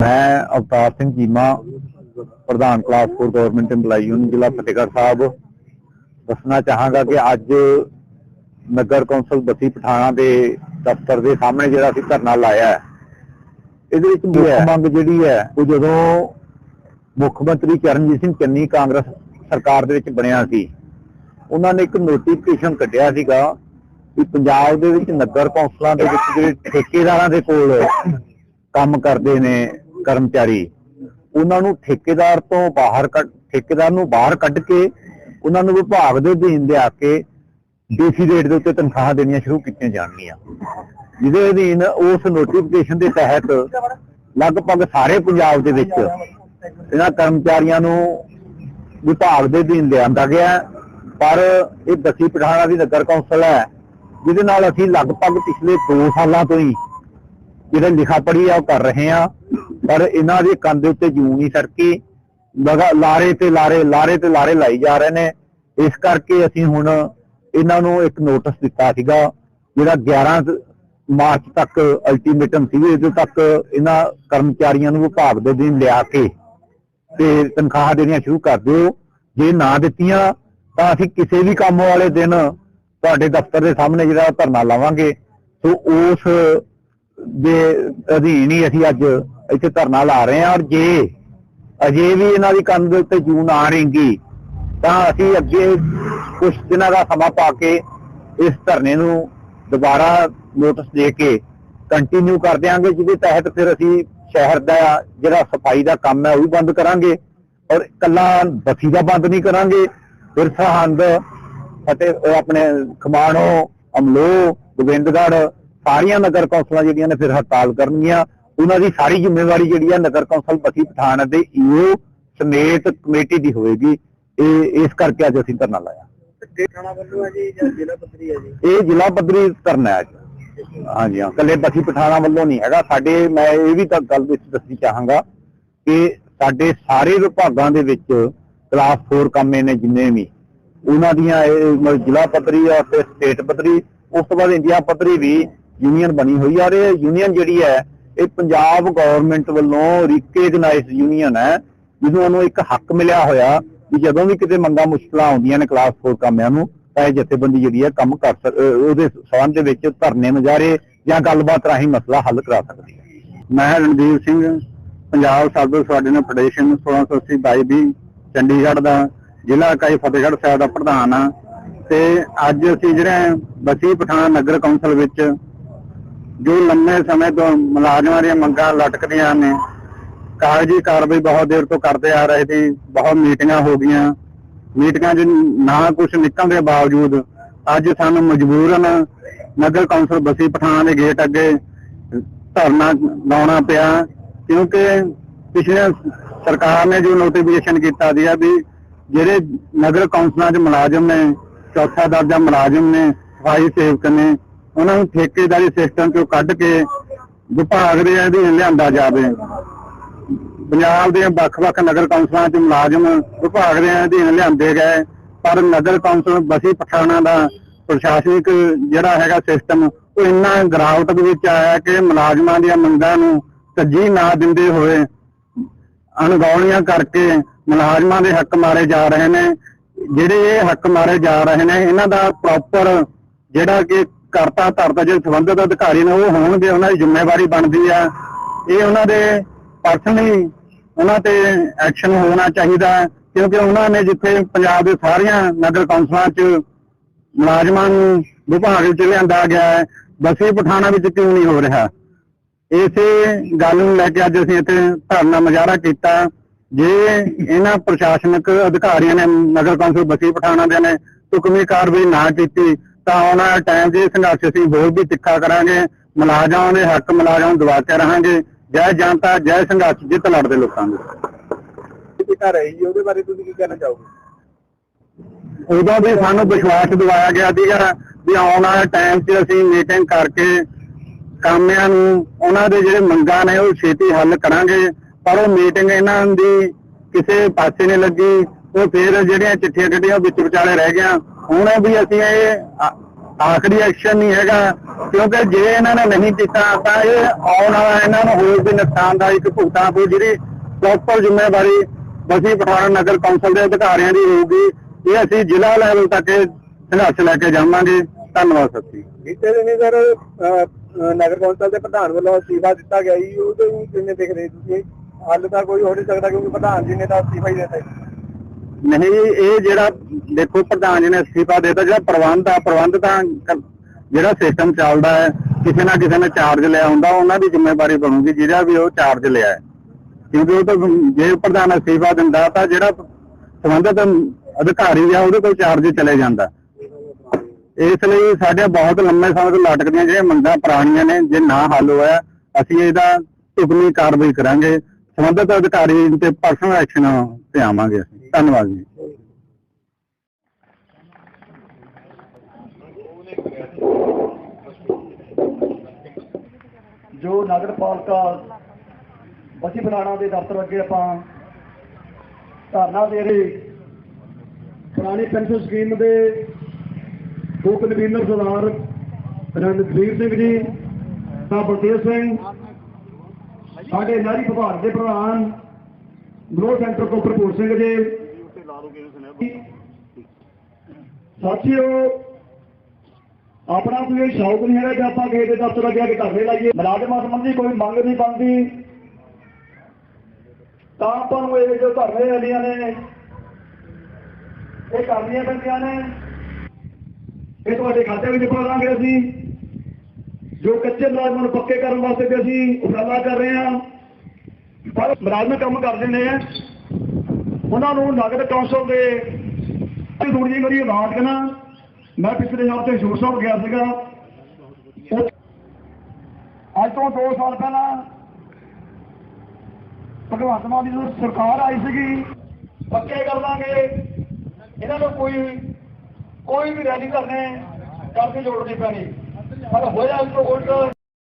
ਮੈਂ ਅਵਤਾਰ ਸਿੰਘ ਚੀਮਾ ਪ੍ਰਧਾਨ class 4 government EMPLOYE union ਜ਼ਿਲ੍ਹਾ ਫਤਿਹਗੜ੍ਹ ਸਾਹਿਬ। ਦੱਸਣਾ ਚਾਹਾਂਗਾ ਕਿ ਅੱਜ ਨਗਰ ਕੌਂਸਲ ਬੱਸੀ ਪਠਾਣਾ ਦੇ ਦਫ਼ਤਰ ਦੇ ਸਾਹਮਣੇ ਜਿਹੜਾ ਅਸੀਂ ਧਰਨਾ ਲਾਇਆ ਹੈ ਇਹਦੇ ਵਿੱਚ ਮੁੱਖ ਮੰਗ ਜਿਹੜੀ ਹੈ ਉਹ ਜਦੋਂ ਮੁੱਖ ਮੰਤਰੀ ਚਰਨਜੀਤ ਸਿੰਘ ਚੰਨੀ ਕਾਂਗਰਸ ਸਰਕਾਰ ਦੇ ਵਿੱਚ ਬਣਿਆ ਸੀ ਉਹਨਾਂ ਨੇ ਇੱਕ ਨੋਟੀਫਿਕੇਸ਼ਨ ਕੱਢਿਆ ਸੀਗਾ ਕਿ ਪੰਜਾਬ ਦੇ ਵਿੱਚ ਨਗਰ ਕੌਂਸਲਾਂ ਦੇ ਵਿੱਚ ਜਿਹੜੇ ਠੇਕੇਦਾਰਾਂ ਦੇ ਕੋਲ ਕੰਮ ਕਰਦੇ ਨੇ ਕਰਮਚਾਰੀ, ਉਹਨਾਂ ਨੂੰ ਠੇਕੇਦਾਰ ਤੋਂ ਬਾਹਰ ਕੱਢ, ਠੇਕੇਦਾਰ ਨੂੰ ਬਾਹਰ ਕੱਢ ਕੇ ਉਹਨਾਂ ਨੂੰ ਵਿਭਾਗ ਦੇ ਅਧੀਨ ਲਿਆ ਕੇ ਡੀਸੀ ਰੇਟ ਦੇ ਉੱਤੇ ਤਨਖਾਹਾਂ ਦੇਣੀਆਂ ਸ਼ੁਰੂ ਕੀਤੀਆਂ ਜਾਣਗੀਆਂ। ਜਿਹਦੇ ਅਧੀਨ ਉਸ ਨੋਟੀਫਿਕੇਸ਼ਨ ਦੇ ਤਹਿਤ ਲਗਭਗ ਸਾਰੇ ਪੰਜਾਬ ਦੇ ਵਿੱਚ ਇਹਨਾਂ ਕਰਮਚਾਰੀਆਂ ਨੂੰ ਵਿਭਾਗ ਦੇ ਅਧੀਨ ਲਿਆਂਦਾ ਗਿਆ ਪਰ ਇਹ ਦਸੀ ਪਠਾਣਾ ਦੀ ਨਗਰ ਕੌਂਸਲ ਹੈ, ਜਿਹਦੇ ਨਾਲ ਅਸੀਂ ਲਗਭਗ ਪਿਛਲੇ 2 ਸਾਲਾਂ ਤੋਂ ਹੀ ਜਿਹੜੇ ਲਿਖਾ ਪੜੀ ਆ ਉਹ ਕਰ ਰਹੇ ਆ ਪਰ ਇਹਨਾਂ ਦੇ ਕੰਨ ਦੇ ਉੱਤੇ ਜੂੰ ਨਹੀਂ ਸਰਕੀ ਲਗਾ ਲਾਰੇ ਤੇ ਲਾਰੇ ਲਾਰੇ ਤੇ ਲਾਰੇ ਲਾਈ ਜਾ ਰਹੇ ਨੇ। ਇਸ ਕਰਕੇ ਅਸੀਂ ਹੁਣ ਇਹਨਾਂ ਨੂੰ ਇੱਕ ਨੋਟਿਸ ਦਿੱਤਾ ਸੀਗਾ, ਜਿਹੜਾ 11 ਮਾਰਚ ਤੱਕ ਅਲਟੀਮੇਟਮ ਸੀ, ਇਹਦੇ ਤੱਕ ਇਹਨਾਂ ਕਰਮਚਾਰੀਆਂ ਨੂੰ ਵਿਭਾਗ ਦੇ ਦਿਨ ਲਿਆ ਕੇ ਤੇ ਤਨਖਾਹ ਦੇਣੀਆਂ ਸ਼ੁਰੂ ਕਰ ਦਿਓ। ਜੇ ਨਾ ਦਿੱਤੀਆਂ, ਤਾਂ ਅਸੀਂ ਕਿਸੇ ਵੀ ਕੰਮ ਵਾਲੇ ਦਿਨ ਤੁਹਾਡੇ ਦਫ਼ਤਰ ਦੇ ਸਾਹਮਣੇ ਜਿਹੜਾ ਧਰਨਾ ਲਾਵਾਂਗੇ। ਸੋ ਉਸ ਦੇ ਅਧੀਨ ਹੀ ਅਸੀਂ ਅੱਜ ਇੱਥੇ ਧਰਨਾ ਲਾ ਰਹੇ ਹਾਂ ਔਰ ਜੇ ਅਜੇ ਵੀ ਇਹਨਾਂ ਦੀ ਕੰਨ ਦੇ ਉੱਤੇ ਜੂਨ ਆ ਰਹੇਗੀ ਤਾਂ ਅਸੀਂ ਅੱਗੇ ਕੁਝ ਦਿਨਾਂ ਦਾ ਸਮਾਂ ਪਾ ਕੇ ਇਸ ਧਰਨੇ ਨੂੰ ਦੁਬਾਰਾ ਨੋਟਿਸ ਦੇ ਕੇ ਕੰਟੀਨਿਊ ਕਰ ਦਿਆਂਗੇ, ਜਿਹਦੇ ਤਹਿਤ ਫਿਰ ਅਸੀਂ ਸ਼ਹਿਰ ਦਾ ਜਿਹੜਾ ਸਫ਼ਾਈ ਦਾ ਕੰਮ ਹੈ ਉਹ ਵੀ ਬੰਦ ਕਰਾਂਗੇ ਔਰ ਕੱਲਾ ਬੱਸੀ ਦਾ ਬੰਦ ਨਹੀਂ ਕਰਾਂਗੇ। ਫਿਰ ਸਰਹੰਦ ਅਤੇ ਉਹ ਆਪਣੇ ਖਮਾਣੋ ਅਮਲੋ ਗੋਬਿੰਦਗੜ੍ਹ ਸਾਰੀਆਂ ਨਗਰ ਕੌਂਸਲਾਂ ਜਿਹੜੀਆਂ ਨੇ ਫਿਰ ਹੜਤਾਲ ਕਰਨਗੀਆਂ। ਉਹਨਾਂ ਦੀ ਸਾਰੀ ਜ਼ਿੰਮੇਵਾਰੀ ਜਿਹੜੀ ਹੈ ਨਗਰ ਕੌਂਸਲ ਬਸੀ ਪਠਾਣ ਦੇ ਈਓ ਸਮੇਤ ਕਮੇਟੀ ਦੀ ਹੋਵੇਗੀ। ਇਹ ਇਸ ਕਰਕੇ ਅੱਜ ਅਸੀਂ ਧਰਨਾ ਲਾਇਆ। ਹੈ ਹੈ ਇਹ ਜ਼ਿਲ੍ਹਾ ਪੱਧਰੀ ਧਰਨਾ ਹੈ ਹਾਂਜੀ ਹਾਂ ਕੱਲੇ ਬਸੀ ਪਠਾਣਾ ਵੱਲੋਂ ਨਹੀਂ ਹੈਗਾ। ਸਾਡੇ ਮੈਂ ਇਹ ਵੀ ਤਾਂ ਗੱਲ ਵਿੱਚ ਦੱਸਣੀ ਚਾਹਾਂਗਾ ਕਿ ਸਾਡੇ ਸਾਰੇ ਵਿਭਾਗਾਂ ਦੇ ਵਿੱਚ ਕਲਾਸ 4 ਕੰਮੇ ਨੇ ਜਿੰਨੇ ਵੀ ਉਹਨਾਂ ਦੀਆਂ ਇਹ ਜ਼ਿਲ੍ਹਾ ਪੱਧਰੀ ਆ ਤੇ ਸਟੇਟ ਪੱਧਰੀ ਉਸ ਤੋਂ ਬਾਅਦ ਇੰਡੀਆ ਪੱਧਰੀ ਵੀ ਯੂਨੀਅਨ ਬਣੀ ਹੋਈ ਆ। ਤੇ ਯੂਨੀਅਨ ਜਿਹੜੀ ਹੈ ਇਹ ਪੰਜਾਬ ਗਵਰਨਮੈਂਟ ਵੱਲੋਂ ਰਿਕਗਨਾਈਜ਼ਡ ਯੂਨੀਅਨ ਹੈ, ਜਿਹਨੂੰ ਨੂੰ ਇੱਕ ਹੱਕ ਮਿਲਿਆ ਹੋਇਆ ਕਿ ਜਦੋਂ ਵੀ ਕਿਤੇ ਮੰਗਾਂ ਮੁਸ਼ਕਲਾਂ ਆਉਂਦੀਆਂ ਨੇ ਕਲਾਸ 4 ਕਾਮਿਆਂ ਨੂੰ, ਤਾਂ ਇਹ ਜਥੇਬੰਦੀ ਜਿਹੜੀ ਹੈ ਕੰਮ ਕਰ ਉਹਦੇ ਸੰਬੰਧ ਦੇ ਵਿੱਚ ਧਰਨੇ ਮੁਜ਼ਾਹਰੇ ਜਾਂ ਗੱਲਬਾਤ ਰਾਹੀਂ ਮਸਲਾ ਹੱਲ ਕਰਾ ਸਕਦੀ ਹੈ। ਮੈਂ Randeep Singh, Punjab service coordinator federation 1680 ਵੀ ਚੰਡੀਗੜ੍ਹ ਦਾ, ਜ਼ਿਲ੍ਹਾ ਇਕਾਈ ਫਤਿਹਗੜ੍ਹ ਸਾਹਿਬ ਦਾ ਪ੍ਰਧਾਨ ਆ ਤੇ ਅੱਜ ਅਸੀਂ ਜਿਹੜੇ ਬਸੀ ਪਠਾਨ ਨਗਰ ਕੌਂਸਲ ਵਿੱਚ ਜੋ ਲੰਮੇ ਸਮੇਂ ਤੋਂ ਮੁਲਾਜ਼ਮਾਂ ਦੀਆਂ ਮੰਗਾਂ ਲਟਕਦੀਆਂ ਨੇ, ਕਾਗਜ਼ੀ ਕਾਰਵਾਈ ਬਹੁਤ ਦੇਰ ਤੋਂ ਕਰਦੇ ਆ ਰਹੇ ਸੀ ਬਹੁਤ ਮੀਟਿੰਗਾਂ ਹੋ ਗਈਆਂ। ਮੀਟਿੰਗਾਂ 'ਚ ਨਾ ਕੁਝ ਨਿਕਲਣ ਦੇ ਬਾਵਜੂਦ ਅੱਜ ਸਾਨੂੰ ਮਜਬੂਰਨ ਨਗਰ ਕੌਂਸਲ ਬਸੀ ਪਠਾਨ ਦੇ ਗੇਟ ਅੱਗੇ ਧਰਨਾ ਲਾਉਣਾ ਪਿਆ, ਕਿਉਂਕਿ ਪਿਛਲੇ ਸਰਕਾਰ ਨੇ ਜੋ ਨੋਟੀਫਿਕੇਸ਼ਨ ਕੀਤਾ ਦਿਆ ਵੀ ਜਿਹੜੇ ਨਗਰ ਕੌਂਸਲਾਂ 'ਚ ਮੁਲਾਜ਼ਮ ਨੇ, ਚੌਥਾ ਦਰਜਾ ਮੁਲਾਜ਼ਮ ਨੇ, ਸਫ਼ਾਈ ਸੇਵਕ ਨੇ ਉਹਨਾਂ ਨੂੰ ਠੇਕੇਦਾਰੀ ਸਿਸਟਮ 'ਚੋਂ ਕੱਢ ਕੇ ਵਿਭਾਗ ਦੇ ਅਧੀਨ ਲਿਆਂਦਾ ਜਾਵੇ। ਪੰਜਾਬ ਦੇ ਵੱਖ-ਵੱਖ ਨਗਰ ਕੌਂਸਲਾਂ 'ਚ ਮੁਲਾਜ਼ਮ ਵਿਭਾਗ ਦੇ ਅਧੀਨ ਲਿਆਂਦੇ ਗਏ, ਪਰ ਨਗਰ ਕੌਂਸਲ ਬਸੀ ਪਠਾਣਾ ਦਾ ਪ੍ਰਸ਼ਾਸਨਿਕ ਜਿਹੜਾ ਹੈਗਾ ਸਿਸਟਮ ਉਹ ਇੰਨਾ ਗਰਾਵਟ ਦੇ ਵਿੱਚ ਆਇਆ ਕਿ ਮੁਲਾਜ਼ਮਾਂ ਦੀਆਂ ਮੰਗਾਂ ਨੂੰ ਤਰਜੀਹ ਨਾ ਦਿੰਦੇ ਹੋਏ ਅਣਗੌਲੀਆਂ ਕਰਕੇ ਮੁਲਾਜ਼ਮਾਂ ਦੇ ਹੱਕ ਮਾਰੇ ਜਾ ਰਹੇ ਨੇ। ਜਿਹੜੇ ਇਹ ਹੱਕ ਮਾਰੇ ਜਾ ਰਹੇ ਨੇ, ਇਹਨਾਂ ਦਾ ਪ੍ਰੋਪਰ ਜਿਹੜਾ ਕਿ ਕਰਤਾ ਧਰਤਾ ਜਿਹੜੇ ਸੰਬੰਧਿਤ ਅਧਿਕਾਰੀ ਨੇ ਉਹ ਹੋਣਗੇ, ਉਹਨਾਂ ਦੀ ਜ਼ਿੰਮੇਵਾਰੀ ਬਣਦੀ ਆ। ਇਹ ਉਹਨਾਂ ਦੇ ਪਰਸਨਲੀ ਉਹਨਾਂ ਤੇ ਐਕਸ਼ਨ ਹੋਣਾ ਚਾਹੀਦਾ ਕਿਉਂਕਿ ਉਹਨਾਂ ਨੇ ਜਿੱਥੇ ਪੰਜਾਬ ਦੇ ਸਾਰੀਆਂ ਨਗਰ ਕੌਂਸਲਾਂ 'ਚ ਮੁਲਾਜ਼ਮਾਂ ਨੂੰ ਵਿਭਾਗ ਵਿੱਚ ਲਿਆਂਦਾ ਗਿਆ ਹੈ, ਬਸੀ ਪਠਾਣਾ ਵਿੱਚ ਕਿਉਂ ਨਹੀਂ ਹੋ ਰਿਹਾ? ਇਸੇ ਗੱਲ ਨੂੰ ਲੈ ਕੇ ਅੱਜ ਅਸੀਂ ਇੱਥੇ ਧਰਨਾ ਮੁਜ਼ਾਹਰਾ ਕੀਤਾ। ਜੇ ਇਹਨਾਂ ਪ੍ਰਸ਼ਾਸਨਿਕ ਅਧਿਕਾਰੀਆਂ ਨੇ ਨਗਰ ਕੌਂਸਲ ਬਸੀ ਪਠਾਣਾ ਦੇ ਨੇ ਤੁਕਮੀ ਕਾਰਵਾਈ ਨਾ ਕੀਤੀ ਤਾਂ ਆਉਣ ਵਾਲੇ ਟਾਈਮ ਇਹ ਸੰਘਰਸ਼ ਅਸੀਂ ਹੋਰ ਵੀ ਤਿੱਖਾ ਕਰਾਂਗੇ ਮੁਲਾਜ਼ਮਾਂ ਦੇ ਹੱਕ ਮੁਲਾਜ਼ਮਾਂ ਨੂੰ ਦਵਾ ਕੇ ਰਹਾਂਗੇ ਜੈ ਜਨਤਾ ਜੈ ਸੰਘਰਸ਼ ਜਿੱਤ ਲੜਦੇ ਲੋਕਾਂ ਦੀ। ਕਿਤਾ ਰਹੀ ਜੀ? ਉਹਦੇ ਬਾਰੇ ਤੁਸੀਂ ਕੀ ਕਹਿਣਾ ਚਾਹੋਗੇ? ਉਦੋਂ ਵੀ ਸਾਨੂੰ ਵਿਸ਼ਵਾਸ ਦਿਵਾਇਆ ਗਿਆ ਸੀਗਾ ਵੀ ਆਉਣ ਵਾਲੇ ਟਾਈਮ 'ਚ ਅਸੀਂ ਮੀਟਿੰਗ ਕਰਕੇ ਕਾਮਿਆਂ ਨੂੰ ਉਹਨਾਂ ਦੇ ਜਿਹੜੇ ਮੰਗਾਂ ਨੇ ਉਹ ਛੇਤੀ ਹੱਲ ਕਰਾਂਗੇ ਪਰ ਉਹ ਮੀਟਿੰਗ ਇਹਨਾਂ ਦੀ ਕਿਸੇ ਪਾਸੇ ਨਹੀਂ ਲੱਗੀ। ਉਹ ਫਿਰ ਜਿਹੜੀਆਂ ਚਿੱਠੀਆਂ ਕੱਢੀਆਂ ਵਿੱਚ ਵਿਚਾਲੇ ਰਹਿ ਗਿਆ ਹੁਣ ਵੀ ਅਸੀਂ ਇਹ ਆਖਰੀ ਐਕਸ਼ਨ ਨਹੀਂ ਹੈਗਾ, ਕਿਉਂਕਿ ਜੇ ਇਹਨਾਂ ਨੇ ਨਹੀਂ ਕੀਤਾ, ਤਾਂ ਇਹ ਆਉਣ ਵਾਲਾ ਇਹਨਾਂ ਨੂੰ ਹੋਰ ਵੀ ਨੁਕਸਾਨਦਾਇਕ ਭੁਗਤਾਨ ਪਊ ਜਿਹੜੀ ਪ੍ਰੋਪਰ ਜ਼ਿੰਮੇਵਾਰੀ ਬਸੀ ਪਠਾਣਾ ਨਗਰ ਕੌਂਸਲ ਦੇ ਅਧਿਕਾਰੀਆਂ ਦੀ ਹੋਊਗੀ, ਇਹ ਅਸੀਂ ਜ਼ਿਲ੍ਹਾ ਲੈਵਲ ਤੱਕ ਸੰਘਰਸ਼ ਲੈ ਕੇ ਜਾਵਾਂਗੇ। ਧੰਨਵਾਦ ਸੱਤੀ ਬੀਤੇ ਦਿਨੀ ਸਰ ਨਗਰ ਕੌਂਸਲ ਦੇ ਪ੍ਰਧਾਨ ਵੱਲੋਂ ਅਸਤੀਫਾ ਦਿੱਤਾ ਗਿਆ ਜੀ, ਉਹਦੇ ਨੂੰ ਕਿਵੇਂ ਰਹੇ ਤੁਸੀਂ? ਹੱਲ ਤਾਂ ਕੋਈ ਹੋ ਨਹੀਂ ਸਕਦਾ, ਕਿਉਂਕਿ ਪ੍ਰਧਾਨ ਜੀ ਨੇ ਤਾਂ ਅਸਤੀਫਾ ਹੀ ਦਿੱਤਾ ਨਹੀਂ, ਇਹ ਜਿਹੜਾ ਦੇਖੋ ਪ੍ਰਧਾਨ ਜੀ ਨੇ ਅਸਤੀਫਾ ਦਿੱਤਾ, ਜਿਹੜਾ ਪ੍ਰਬੰਧ ਆ, ਪ੍ਰਬੰਧ ਤਾਂ ਜਿਹੜਾ ਸਿਸਟਮ ਚੱਲਦਾ ਹੈ, ਕਿਸੇ ਨਾ ਕਿਸੇ ਨੇ ਚਾਰਜ ਲਿਆ ਹੁੰਦਾ, ਉਹਨਾਂ ਦੀ ਜ਼ਿੰਮੇਵਾਰੀ ਬਣੂਗੀ ਜਿਹੜਾ ਵੀ ਉਹ ਚਾਰਜ ਲਿਆ ਹੈ। ਕਿਉਂਕਿ ਉਹ ਤਾਂ ਜੇ ਪ੍ਰਧਾਨ ਅਸਤੀਫਾ ਦਿੰਦਾ ਤਾਂ ਜਿਹੜਾ ਸੰਬੰਧਿਤ ਅਧਿਕਾਰੀ ਆ, ਉਹਦੇ ਕੋਲ ਚਾਰਜ ਚਲੇ ਜਾਂਦਾ। ਇਸ ਲਈ ਸਾਡੇ ਬਹੁਤ ਲੰਮੇ ਸਮੇਂ ਤੋਂ ਲਟਕਦੀਆਂ ਜਿਹੜੀਆਂ ਮੰਗਾਂ ਪੁਰਾਣੀਆਂ ਨੇ, ਜੇ ਨਾ ਹੱਲ ਹੋਇਆ, ਅਸੀਂ ਇਹਦਾ ਢੁਕਵੀਂ ਕਾਰਵਾਈ ਕਰਾਂਗੇ। ਸੰਬੰਧਿਤ ਅਧਿਕਾਰੀ ਤੇ ਪਰਸਨਲ ਐਕਸ਼ਨ ਤੇ ਆਵਾਂਗੇ ਅਸੀਂ। ਧੰਨਵਾਦ ਜੀ। ਜੋ ਨਗਰ ਪਾਲਿਕਾ ਬਸੀ ਬਨਾਣਾ ਦੇ ਦਫ਼ਤਰ ਅੱਗੇ ਆਪਾਂ ਧਰਨਾ ਦੇ ਰਹੇ, ਪੁਰਾਣੀ ਪੈਨਸ਼ਨ ਸਕੀਮ ਦੇ ਦੋ ਕਨਵੀਨਰ ਸਰਦਾਰ ਰਣਜੀਤ ਸਿੰਘ ਜੀ, ਤਾਂ ਬਲਦੇਵ ਸਿੰਘ, ਸਾਡੇ ਨਾਰੀ ਵਿਭਾਗ ਦੇ ਪ੍ਰਧਾਨ ਗਰੋ ਸੈਂਟਰ ਤੋਂ ਭਰਪੂਰ ਸਿੰਘ ਜੀ। ਸਾਥੀਓ, ਆਪਣਾ ਕੋਈ ਸ਼ੌਕ ਨਹੀਂ ਹੈਗਾ ਕਿ ਆਪਾਂ ਕਿਸੇ ਦੇ ਦਫ਼ਤਰ ਅੱਗੇ ਆ ਕੇ ਧਰਨੇ ਲਾਈਏ। ਮੁਲਾਜ਼ਮਾਂ ਸੰਬੰਧੀ ਕੋਈ ਮੰਗ ਨਹੀਂ ਬਣਦੀ। ਤਾਂ ਆਪਾਂ ਨੂੰ ਇਹ ਜੋ ਧਰਨੇ ਵਾਲੀਆਂ ਨੇ, ਇਹ ਕਰਨੀਆਂ ਪੈਂਦੀਆਂ ਨੇ। ਇਹ ਤੁਹਾਡੇ ਖਾਤੇ ਵਿੱਚ ਪਾਵਾਂਗੇ ਅਸੀਂ। ਜੋ ਕੱਚੇ ਮੁਲਾਜ਼ਮਾਂ ਨੂੰ ਪੱਕੇ ਕਰਨ ਵਾਸਤੇ ਵੀ ਅਸੀਂ ਉਪਰਾਲਾ ਕਰ ਰਹੇ ਹਾਂ। ਪਰ ਮੁਲਾਜ਼ਮ ਕੰਮ ਕਰਦੇ ਨੇ ਉਹਨਾਂ ਨੂੰ ਨਗਰ ਕੌਂਸਲ ਦੇ ਥੋੜੀ ਜਿਹੀ ਮੇਰੀ ਆਵਾਜ਼ ਕਨਾ ਮੈਂ ਪਿਛਲੇ ਹਫ਼ਤੇ ਹਜ਼ੂਰ ਸਾਹਿਬ ਗਿਆ ਸੀਗਾ। ਅੱਜ ਤੋਂ 2 ਸਾਲ ਪਹਿਲਾਂ ਭਗਵੰਤ ਮਾਨ ਦੀ ਜਦੋਂ ਸਰਕਾਰ ਆਈ ਸੀਗੀ। ਪੱਕੇ ਕਰ ਦਾਂਗੇ। ਇਹਨਾਂ ਨੂੰ ਕੋਈ ਕੋਈ ਵੀ ਰੈਲੀ ਕਰਨੇ ਕਰਕੇ ਜੋੜਨੀ ਪੈਣੀ। ਪਰ ਹੋਇਆ ਇਸ ਤੋਂ ਉਲਟ